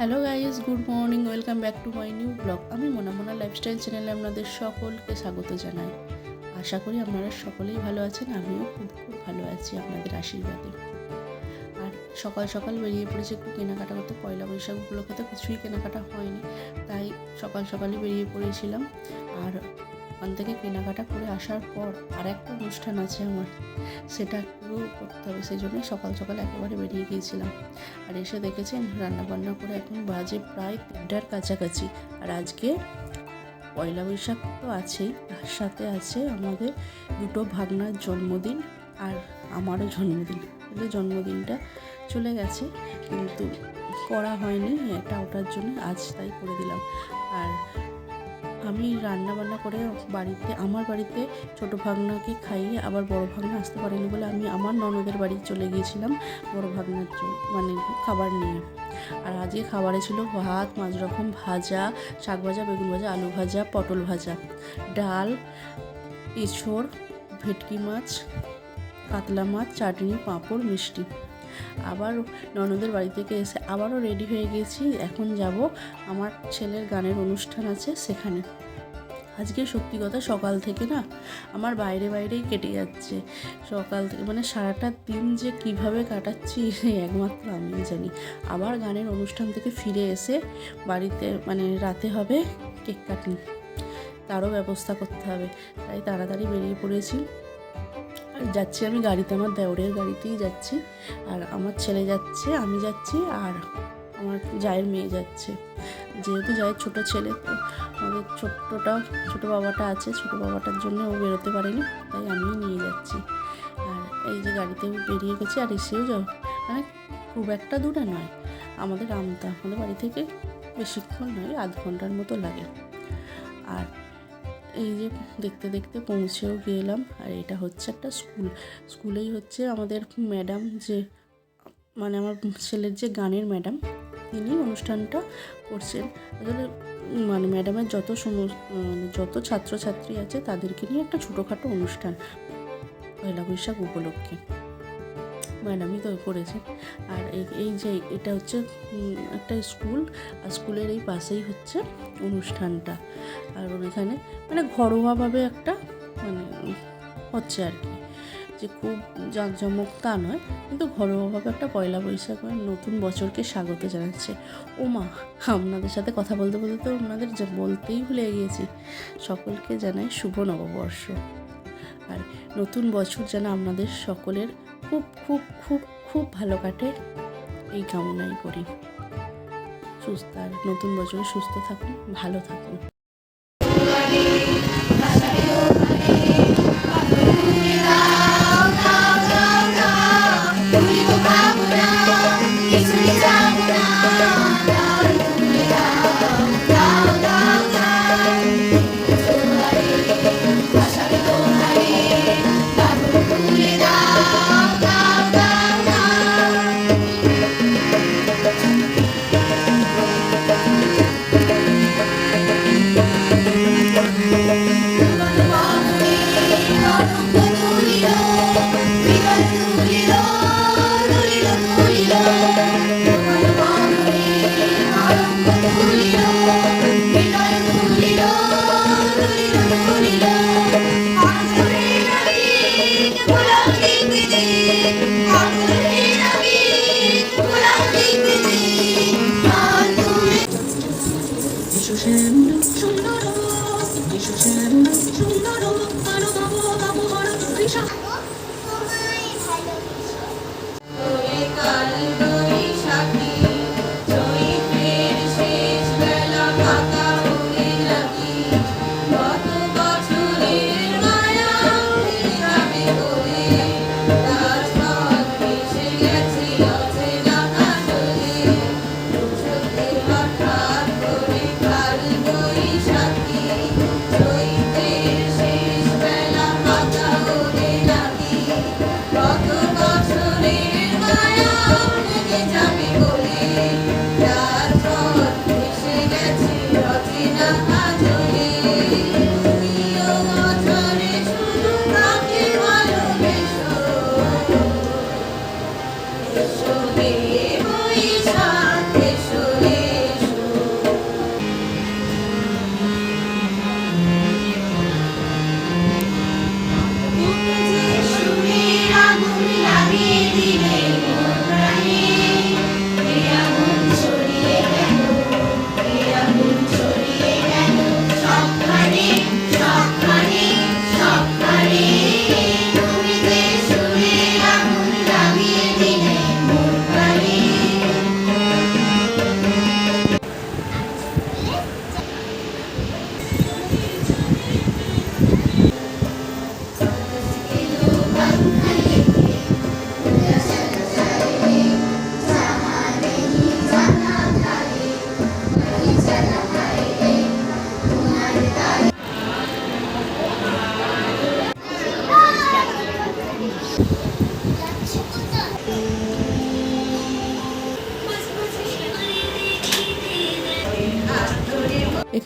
Hello guys good morning, welcome back to my new vlog. আমি Mona Mona lifestyle চ্যানেলে আপনাদের সকলকে স্বাগত জানাই। আশা করি আপনারা সকলেই ভালো আছেন, আমিও খুব খুব ভালো আছি আপনাদের আশীর্বাদে। আর সকাল সকাল বেরিয়ে পড়েছি, একটু কেনাকাটা করতে। পয়লা বৈশাখ উপলক্ষে তো কিছুই কেনাকাটা হয়নি, তাই সকাল সকালে বেরিয়ে পড়েছিলাম। আর ওখান থেকে কেনাকাটা করে আসার পর আর একটা অনুষ্ঠান আছে আমার। সেটা একটু করতে হবে, সেই জন্যই সকাল সকাল একেবারে বেরিয়ে গিয়েছিলাম। আর এসে দেখেছেন রান্না বান্না করে এখন বাজে প্রায় তিনটার কাছাকাছি। আর আজকে পয়লা বৈশাখ তো আছেই, তার সাথে আছে আমাদের দুটো ভাগনার জন্মদিন আর আমারও জন্মদিন। কিন্তু জন্মদিনটা চলে গেছে, কিন্তু করা হয়নি, এটা ওটার জন্য আজ তাই করে দিলাম। আর আমি রান্না বান্না করে বাড়িতে, আমার বাড়িতে ছোট ভাগনাকে খাইয়ে আবার বড় ভাগনা আসতে পারেনি বলে আমি আমার ননদের বাড়ি চলে গিয়েছিলাম বড় ভাগনার মানে খাবার নিয়ে। আর আজকে খাবারে ছিল ভাত, মাছ রকম ভাজা, শাক ভাজা, বেগুন ভাজা, আলু ভাজা, পটল ভাজা, ডাল, এঁচড়, ভেটকি মাছ, কাতলা মাছ, চাটনি, পাঁপড়, মিষ্টি। আবার ননদের বাড়ি থেকে এসে আবারও রেডি হয়ে গেছি। এখন যাব আমার ছেলের গানের অনুষ্ঠান আছে সেখানে। আজকে সত্যি কথা সকাল থেকে না আমার বাইরে বাইরেই কেটে যাচ্ছে। সকাল থেকে মানে সারাটা দিন যে কীভাবে কাটাচ্ছি একমাত্র আমিই জানি। আবার গানের অনুষ্ঠান থেকে ফিরে এসে বাড়িতে মানে রাতে হবে কেক কাটিং। তারও ব্যবস্থা করতে হবে। তাই তাড়াতাড়ি বেরিয়ে পড়েছি। যাচ্ছি আমি গাড়িতে, আমার দেওরের গাড়িতেই যাচ্ছি। আর আমার ছেলে যাচ্ছে, আমি যাচ্ছি, আর আমার জায়ের মেয়ে যাচ্ছে। যেহেতু জায়ের ছোট ছেলে, তো আমাদের ছোট্টটা, ছোটো বাবাটা আছে, ছোটো বাবাটার জন্য ও বেরোতে পারেনি, তাই আমিই নিয়ে যাচ্ছি। আর এই যে গাড়িতেও বেরিয়ে গেছি, আর এসেও যাও। মানে খুব একটা দূরে নয়, আমাদের আমতা, আমাদের বাড়ি থেকে বেশিক্ষণ নয়, আধ ঘণ্টার মতো লাগে। আর এই যে দেখতে দেখতে পৌঁছেও গেলাম। আর এটা হচ্ছে একটা স্কুল। স্কুলেই হচ্ছে আমাদের ম্যাডাম যে মানে আমার ছেলের যে গানের ম্যাডাম, তিনি অনুষ্ঠানটা করছেন। আসলে মানে ম্যাডামের যত মানে যত ছাত্রছাত্রী আছে, তাদেরকে নিয়ে একটা ছোটোখাটো অনুষ্ঠান, পয়লা বৈশাখ উপলক্ষে। ম্যাডামই তো করেছে। আর এই- যে এটা হচ্ছে একটা স্কুল, আর স্কুলের এই পাশেই হচ্ছে অনুষ্ঠানটা। আর ওখানে মানে ঘরোয়াভাবে একটা মানে হচ্ছে আর কি। যে খুব জাঁকজমক তা নয়, কিন্তু ঘরোয়াভাবে একটা পয়লা বৈশাখ মানে নতুন বছরকে স্বাগত জানাচ্ছে। ও মা আপনাদের সাথে কথা বলতে বলতে তো আপনাদের বলতেই ভুলে গিয়েছি। সকলকে জানাই শুভ নববর্ষ। আর নতুন বছর যেন আপনাদের সকলের খুব খুব খুব খুব ভালো কাটে এই কামনাই করি। সুস্থ, আর নতুন বছরে সুস্থ থাকুন, ভালো থাকুন।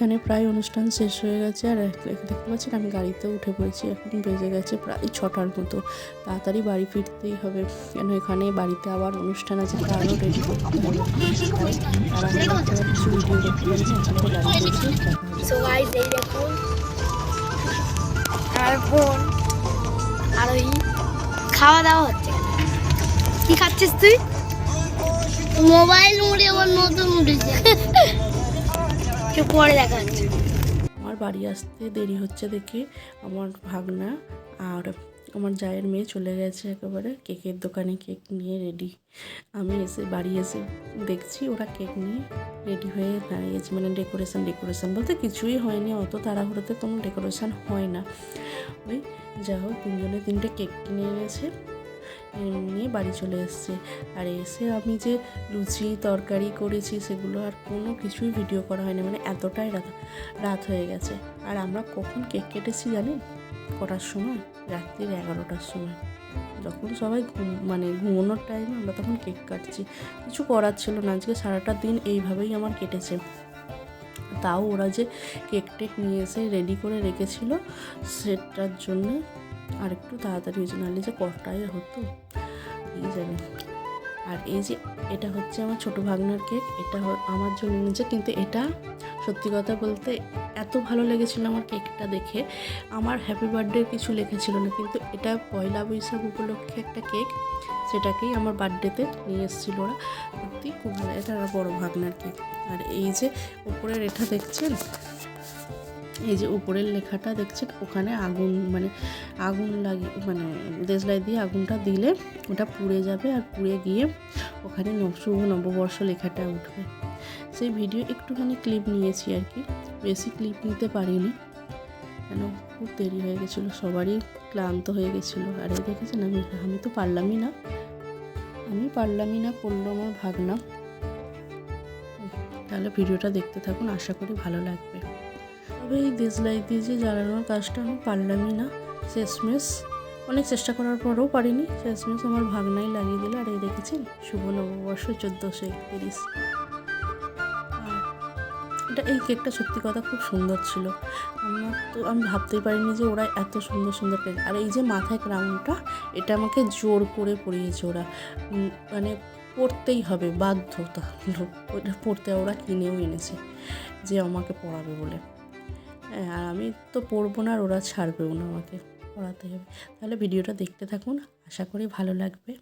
এখানে প্রায় অনুষ্ঠান শেষ হয়ে গেছে আর দেখতে পাচ্ছেন আমি গাড়িতে উঠে পড়েছি এখন বেজে গেছে প্রায় ছটার মতো। তাড়াতাড়ি বাড়ি ফিরতেই হবে কেন এখানে বাড়িতে আবার অনুষ্ঠান আছে তারও রেডি করতে হবে। কিছু ভিডিও দেখতে দেখুন বোন আর ওই খাওয়া দাওয়া হচ্ছে। কি খাচ্ছিস তুই? মোবাইল মুড়ে আবার নতুন উঠেছে একটু পরে দেখা হচ্ছে আমার বাড়ি আসতে দেরি হচ্ছে দেখে আমার ভাগনা আর আমার জায়ের মেয়ে চলে গেছে একেবারে কেকের দোকানে কেক নিয়ে রেডি আমি এসে বাড়ি এসে দেখছি ওরা কেক নিয়ে রেডি হয়ে দাঁড়িয়েছে। মানে ডেকোরেশন ডেকোরেশন বলতে কিছুই হয়নি, অত তাড়াহুড়োতে কোনো ডেকোরেশন হয় না। ওই যা হোক, তিনজনে তিনটে কেক কিনে এনেছে। নিয়ে বাড়ি চলে এসছে। আর এসে আমি যে লুচি, তরকারি করেছি, সেগুলো আর কোনো কিছুই ভিডিও করা হয়নি। মানে এতটাই রাত রাত হয়ে গেছে। আর আমরা কখন কেক কেটেছি জানেন? কটার সময়? রাত্রির এগারোটার সময়। যখন সবাই ঘুম মানে ঘুমানোর টাইমে আমরা তখন কেক কাটছি। কিছু করার ছিল না। আজকে সারাটা দিন এইভাবেই আমার কেটেছে। তাও ওরা যে কেক টেক নিয়ে এসে রেডি করে রেখেছিল, সেটার জন্য আর একটু তাড়াতাড়ি হয়েছে, নাহলে যে কটাই হতো এই জানি। আর এই যে এটা হচ্ছে আমার ছোটো ভাগনার কেক, এটা আমার জন্য এনেছে কিন্তু এটা সত্যি কথা বলতে এত ভালো লেগেছিল আমার কেকটা দেখে। আমার হ্যাপি বার্থডে কিছু লেখেছিল না, কিন্তু এটা পয়লা বৈশাখ উপলক্ষে একটা কেক, সেটাকেই আমার বার্থডেতে নিয়ে এসেছিল ওরা। সত্যি খুব ভালো, এটা বড় ভাগনার কেক। আর এই যে উপরের এটা দেখছেন এই যে উপরের লেখাটা দেখছেন, ওখানে আগুন মানে আগুন লাগিয়ে মানে দেশলাই দিয়ে আগুনটা দিলে ওটা পুড়ে যাবে আর পুড়ে গিয়ে ওখানে শুভ নববর্ষ লেখাটা উঠবে। সেই ভিডিও একটুখানি ক্লিপ নিয়েছি আর কি, বেশি ক্লিপ নিতে পারিনি। কেন? খুব দেরি হয়ে গেছিল, সবারই ক্লান্ত হয়ে গেছিল। আর এই দেখেছেন আমি আমি তো পারলামই না। আমি পারলামই না করল আমার ভাগনা। তাহলে ভিডিওটা দেখতে থাকুন, আশা করি ভালো লাগবে। এই দেশলাই দিয়ে যে জ্বালানোর কাজটা আমি পারলামই না, শেষমেশ। অনেক চেষ্টা করার পরেও পারিনি, শেষমেশ আমার ভাগনাই লাগিয়ে দিল। আর এই দেখেছেন, শুভ নববর্ষ চোদ্দোশো একত্রিশ এটা, এই কেকটা সত্যি কথা খুব সুন্দর ছিল। আমার তো, আমি ভাবতেই পারিনি যে ওরা এত সুন্দর সুন্দর কেক। আর এই যে মাথায় ক্রাউনটা, এটা আমাকে জোর করে পরিয়েছে ওরা। মানে পড়তেই হবে বাধ্যতা ওটা পড়তে ওরা কিনেও এনেছে, যে আমাকে পড়াবে বলে। আর আমি তো পড়ব না আর ওরা ছাড়বেও না আমাকে পড়াতে হবে। তাহলে ভিডিওটা দেখতে থাকুন, আশা করি ভালো লাগবে।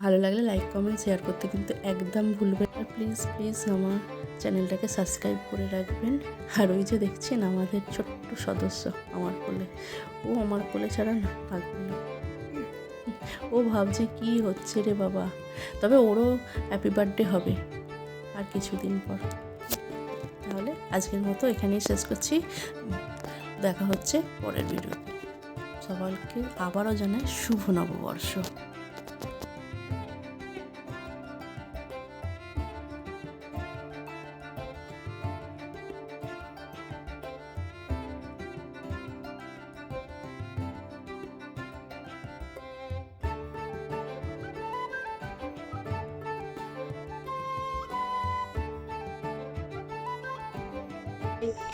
ভালো লাগলে লাইক কমেন্ট শেয়ার করতে কিন্তু একদম ভুলবেন না। প্লিজ প্লিজ আমার চ্যানেলটাকে সাবস্ক্রাইব করে রাখবেন। আর ওই যে দেখছেন আমাদের ছোট্ট সদস্য আমার কোলে। ও আমার কোলে ছাড়া না থাকবে না। ও ভাবছে কি হচ্ছে রে বাবা। তবে ওরও হ্যাপি বার্থডে হবে আর কিছুদিন পর। আজকের মতো এখানেই শেষ করছি। দেখা হচ্ছে পরের ভিডিও সবাইকে আবারও জানাই শুভ নববর্ষ।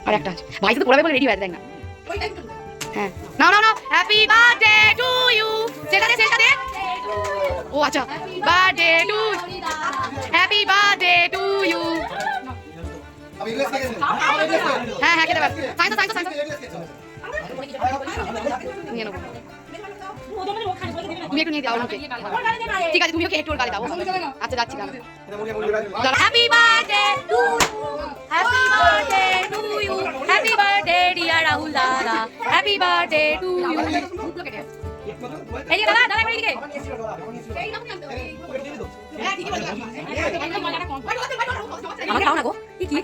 আর একটা আছে। ভাই তো পড়াবে বলে রেডি হয়ে দেখ না। হ্যাঁ। না না না হ্যাপি বার্থডে টু ইউ সেটা দে সেটা দে ও আচ্ছা। Birthday to happy birthday to you হ্যাঁ হ্যাঁ খেতে পার। সাইন্স সাইন্স সাইন্স নিয়ে নেব। তুমি একটু নিয়ে দাও আমাকে। ঠিক আছে তুমি ওকে একটু ওর গালে দাও। আচ্ছা যাচ্ছি happy birthday to happy birthday to you happy birthday dear Rahul দাদা হ্যাপি বার্থডে টু ইউ এই দাদা দাদা করে দিকে আমাকে দাও না গো। কি কি?